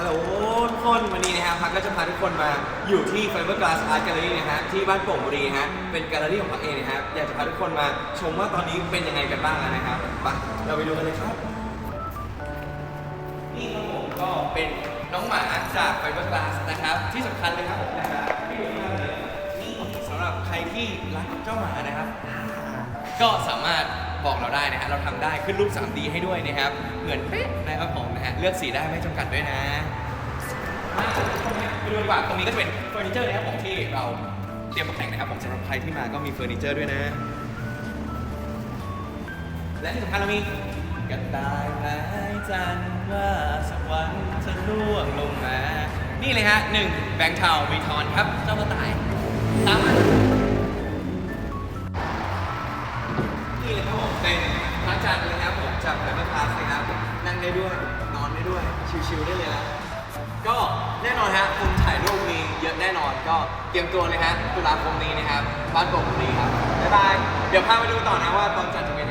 ฮัลโหลทุกคนวันนี้นะครับพักก็จะพาทุกคนมาอยู่ที่ Fiberglass Art Gallery นะฮะที่บ้านโป่งบุรีฮะเป็นแกลเลอรี่ของพักเองนะครับอยากจะพาทุกคนมาชมว่าตอนนี้เป็นยังไงกันบ้างนะครับไปเราไปดูกันเลยครับนี่ครับผมก็เป็นน้องหมาจาก Fiberglass นะครับที่สำคัญเลยครับผมนะครับที่อยู่ข้างหน้าเลยนี่สำหรับใครที่รักเจ้าหมานะครับ ก็สามารถ บอกเราได้นะฮะเราทำได้ขึ้นรูป 3D ให้ด้วยนะครับเหมือนเป๊ะนะครับผมนะฮะเลือกสีได้ไม่จำกัดด้วยนะมาไปดูดีกว่าตรงนี้ก็จะเป็นเฟอร์นิเจอร์นะครับผมที่เราเตรียมตกแต่งนะครับผมสำหรับใครที่มาก็มีเฟอร์นิเจอร์ด้วยนะ และที่สำคัญเรามีกระต่ายพายจันทร์ว่าสักวันจะร่วงลงมา นี่เลยฮะหนึ่งแบงค์เทาวีทอนครับเจ้ากระต่ายตามมา นี่เลยครับผมเป็นพระจันทร์เลยครับผมจากแบบพร์พลาสนะครับนั่งได้ด้วยนอนได้ด้วยชิลๆได้เลยละก็แน่นอนฮะคุณถ่ายรูปมีเยอะแน่นอนก็เตรียมตัวเลยฮะตุลาคมนี้นะครับบ้านโป่งบุรีครับบ๊ายบายเดี๋ยวพาไปดูต่อนะว่าตอนจัดจะเป็น